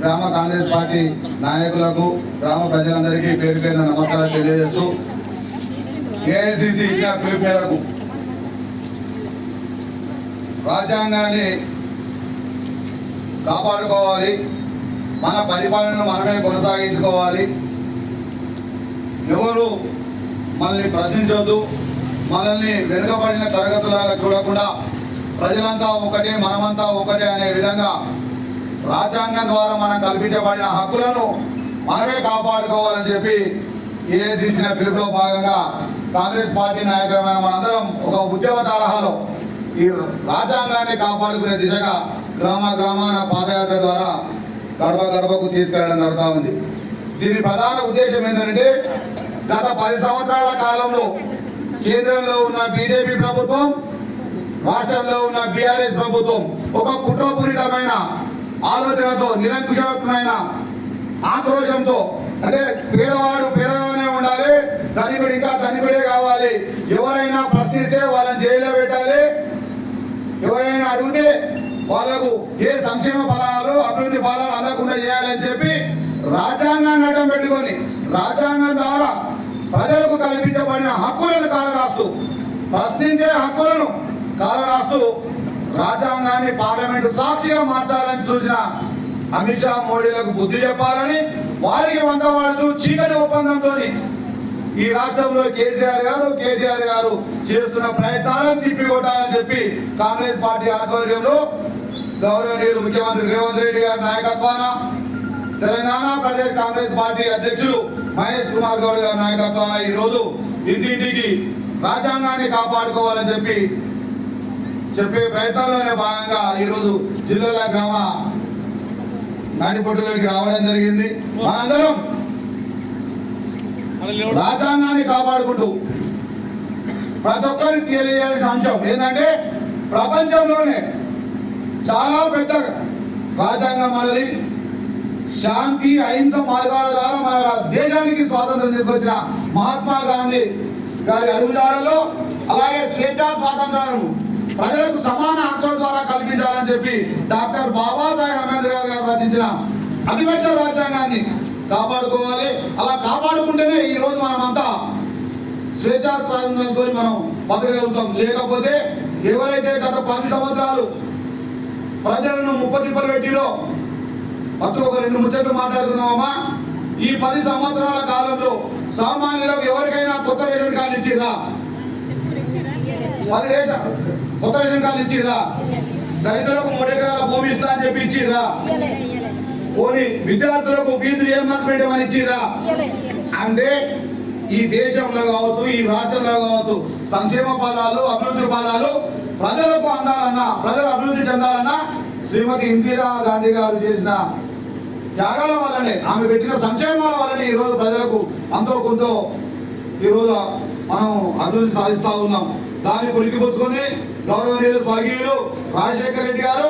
గ్రామ కాంగ్రెస్ పార్టీ నాయకులకు గ్రామ ప్రజలందరికీ పేరు పేరున నమస్కారాలు తెలియజేస్తూ ఏఐసిసి ఇచ్చిన పిలుపు మేరకు రాజ్యాంగాన్ని కాపాడుకోవాలి మన పరిపాలనను మనమే కొనసాగించుకోవాలి. ఎవరు మనల్ని ప్రశ్నించొద్దు మనల్ని వెనుకబడిన తరగతులాగా చూడకుండా ప్రజలంతా ఒకటే మనమంతా ఒకటే అనే విధంగా రాజ్యాంగం ద్వారా మనం కల్పించబడిన హక్కులను మనమే కాపాడుకోవాలని చెప్పి ఏఐసిసిన పిలుపులో భాగంగా కాంగ్రెస్ పార్టీ నాయకులమైన మనందరం ఒక ఉద్యమ తరహాలో ఈ రాజ్యాంగాన్ని కాపాడుకునే దిశగా గ్రామ గ్రామాన పాదయాత్ర ద్వారా గడప గడపకు తీసుకెళ్ళడం జరుగుతూ ఉంది. దీని ప్రధాన ఉద్దేశం ఏంటంటే గత పది సంవత్సరాల కాలంలో కేంద్రంలో ఉన్న బీజేపీ ప్రభుత్వం రాష్ట్రంలో ఉన్న బీఆర్ఎస్ ప్రభుత్వం ఒక కుట్రపూరితమైన ఆలోచనతో నిరంకుశమైన ఆక్రోశంతో అంటే పేదవాడు పేదవానే ఉండాలి ధనికుడు ఇంకా ధనికుడే కావాలి. ఎవరైనా ప్రశ్నిస్తే వాళ్ళని జైల్లో పెట్టాలి. ఎవరైనా అడిగితే వాళ్ళకు ఏ సంక్షేమ ఫలాలు అభివృద్ధి ఫలాలు అందకుండా చేయాలని చెప్పి రాజ్యాంగాన్ని అడ్డం పెట్టుకొని రాజ్యాంగం ద్వారా ప్రజలకు కల్పించబడిన హక్కులను కాలరాస్తూ ప్రశ్నించే హక్కులను కాలరాస్తూ రాజ్యాంగాన్ని పార్లమెంటు సాక్షిగా మార్చాలని చూసిన అమిత్ షా మోడీలకు బుద్ధి చెప్పాలని వారికి వంద వాడుతూ చీకటి ఒప్పందంతో ఈ రాష్ట్రంలో కేసీఆర్ గారు కేటీఆర్ గారు చేస్తున్న ప్రయత్నాలను తిప్పికొట్టాలని చెప్పి కాంగ్రెస్ పార్టీ ఆధ్వర్యంలో గౌరవనీయులు ముఖ్యమంత్రి రేవంత్ రెడ్డి గారి నాయకత్వాన తెలంగాణ ప్రదేశ్ కాంగ్రెస్ పార్టీ అధ్యక్షులు మహేష్ కుమార్ గౌడ్ గారి నాయకత్వాన ఈ రోజు ఇంటింటికి రాజ్యాంగాన్ని కాపాడుకోవాలని చెప్పి చెప్పే ప్రయత్నంలోనే భాగంగా ఈరోజు జిల్లాల గ్రామ నాటిపొట్టులోకి రావడం జరిగింది. మనందరం రాజ్యాంగాన్ని కాపాడుకుంటూ ప్రతి ఒక్కరికి తెలియాల్సిన అంశం ఏంటంటే ప్రపంచంలోనే చాలా పెద్ద రాజ్యాంగం మనది శాంతి అహింస మార్గాల ద్వారా మన దేశానికి స్వాతంత్రం తీసుకొచ్చిన మహాత్మా గాంధీ గారి అడుగుదారులో అలాగే స్వేచ్ఛా స్వాతంత్రాలను ప్రజలకు సమాన హక్కుల ద్వారా కల్పించాలని చెప్పి డాక్టర్ బాబాసాహెబ్ అంబేద్కర్ గారు రచించిన అతిపెద్ద రాజ్యాంగాన్ని కాపాడుకోవాలి. అలా కాపాడుకుంటేనే ఈ రోజు మనమంతా స్వేచ్ఛా మనం బతకగలుగుతాం. లేకపోతే ఎవరైతే గత పది సంవత్సరాలు ప్రజలను ముప్పతిప్పలు పెట్టిరో అప్పుడు ఒక రెండు ముచ్చట్లు మాట్లాడుతున్నామా ఈ పది సంవత్సరాల కాలంలో సామాన్యులకు ఎవరికైనా కొత్త రేషన్ కార్డు ఇచ్చిరా పది రేషన్ కొత్త రేషన్ కార్డు ఇచ్చిర్రా. దళితులకు మూడు ఎకరాల భూమి ఇస్తా అని చెప్పి ఇచ్చిర్రా. పోనీ విద్యార్థులకు ఫీజు రియంబర్స్మెంట్ ఏమని ఇచ్చిర్రా? అంటే ఈ దేశంలో కావచ్చు ఈ రాష్ట్రంలో కావచ్చు సంక్షేమ ఫలాలు అభివృద్ధి ఫలాలు ప్రజలకు అందాలన్నా ప్రజలు అభివృద్ధి చెందాలన్నా శ్రీమతి ఇందిరా గాంధీ గారు చేసిన త్యాగాల వల్లనే ఆమె పెట్టిన సంక్షేమాల వల్లనే ఈరోజు ప్రజలకు అంతో కొంతో ఈరోజు మనం అభివృద్ధి సాధిస్తూ ఉన్నాం. దాన్ని పులికిపుచ్చుకొని గౌరవనీయులు స్వర్గీయులు రాజశేఖర్ రెడ్డి గారు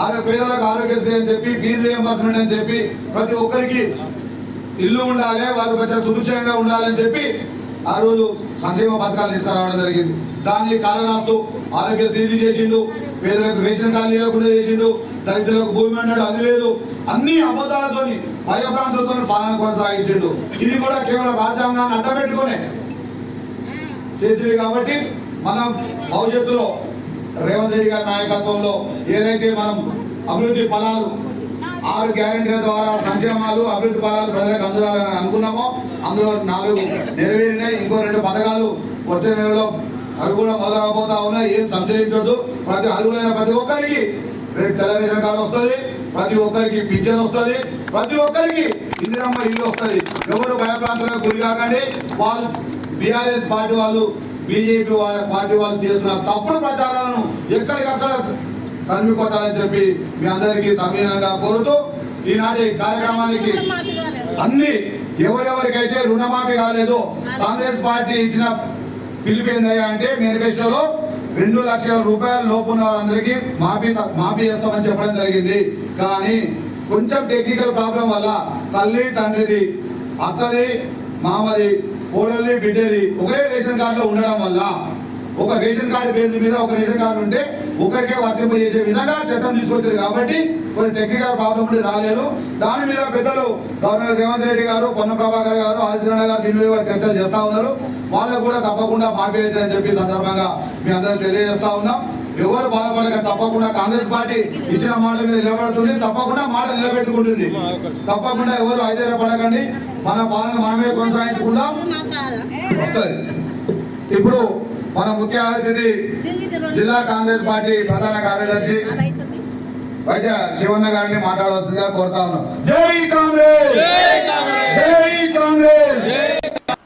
ఆయన పేదలకు ఆరోగ్యశ్రీ అని చెప్పి ఫీజు రియంబర్స్మెంట్ అని చెప్పి ప్రతి ఒక్కరికి ఇల్లు ఉండాలి వారు మధ్య సుభిక్షంగా ఉండాలని చెప్పి ఆ రోజు సంక్షేమ పథకాలు తీసుకురావడం జరిగింది. దాన్ని కాలరాస్తూ ఆరోగ్యశ్రీ ఇది చేసిండు పేదలకు రేషన్ కార్డు లేకుండా చేసిండు దళితులకు భూమి అన్నాడు అది లేదు. అన్ని అబద్ధాలతోని భయభ్రాంతులతో పాలన కొనసాగించిండు. ఇది కూడా కేవలం రాజ్యాంగాన్ని అడ్డపెట్టుకునే చేసింది కాబట్టి మనం భవిష్యత్తులో రేవంత్ రెడ్డి గారి నాయకత్వంలో ఏదైతే మనం అభివృద్ధి ఫలాలు ఆరు గ్యారెంటీల ద్వారా సంక్షేమాలు అభివృద్ధి ఫలాలు ప్రజలకు అందజాలని అనుకున్నామో అందులో నాలుగు నెరవేరినాయి. ఇంకో రెండు పథకాలు వచ్చే నెలలో అవి కూడా మొదలవబోతా ఉన్నాయి. ఏం సంచరించొద్దు. ప్రతి అర్హులైన ప్రతి ఒక్కరికి రేపు తెల్ల కార్డు వస్తుంది. ప్రతి ఒక్కరికి పింఛన్ వస్తుంది. ప్రతి ఒక్కరికి ఇందిరమ్మ ఇల్లు వస్తుంది. ఎవరు భయప్రాంతంగా గురి కాకండి వాళ్ళు బీఆర్ఎస్ పార్టీ వాళ్ళు బీజేపీ పార్టీ వాళ్ళు చేస్తున్న తప్పుడు ప్రచారాలను ఎక్కడికక్కడ తరిమి కొట్టాలని చెప్పి మీ అందరికీ సమీనంగా కోరుతూ ఈనాటి కార్యక్రమానికి అన్ని ఎవరెవరికైతే రుణమాఫీ కాలేదు కాంగ్రెస్ పార్టీ ఇచ్చిన పిలుపు ఏందయ్యా అంటే మేనిఫెస్టోలో రెండు లక్షల రూపాయల లోపు ఉన్న వాళ్ళందరికీ మాఫీ మాఫీ చేస్తామని చెప్పడం జరిగింది. కానీ కొంచెం టెక్నికల్ ప్రాబ్లం వల్ల తల్లి తండ్రిది అత్తది మామది కోడల్ని బిడ్డది ఒకే రేషన్ కార్డులో ఉండడం వల్ల ఒక రేషన్ కార్డు పేజ్ మీద ఒక రేషన్ కార్డు ఉంటే ఒకరికే వర్తింపు చేసే విధంగా చట్టం తీసుకొచ్చారు కాబట్టి కొన్ని టెక్నికల్ ప్రాబ్లం ఉండి రాలేదు. దాని మీద పెద్దలు గవర్నర్ రేవంత్ రెడ్డి గారు పొన్న ప్రభాకర్ గారు ఆదిశ్రణ గారు దీని మీద చర్చలు చేస్తా ఉన్నారు. వాళ్ళకు కూడా తప్పకుండా మాఫీ అవుతుందని చెప్పి సందర్భంగా మీ అందరూ తెలియజేస్తా ఉన్నాం. ఎవరు బాధపడక తప్పకుండా కాంగ్రెస్ పార్టీ ఇచ్చిన మాట మీద నిలబడుతుంది తప్పకుండా మాట నిలబెట్టుకుంటుంది. తప్పకుండా ఎవరు ఐదేళ్ళపడకండి మన పాలన మనమే కొనసాగించుకుందాం. ఇప్పుడు మన ముఖ్య అతిథి జిల్లా కాంగ్రెస్ పార్టీ ప్రధాన కార్యదర్శి వైద్య శివన్న గారిని మాట్లాడాల్సిందిగా కోరుతా ఉన్నాం. జై కాంగ్రెస్! జై కాంగ్రెస్!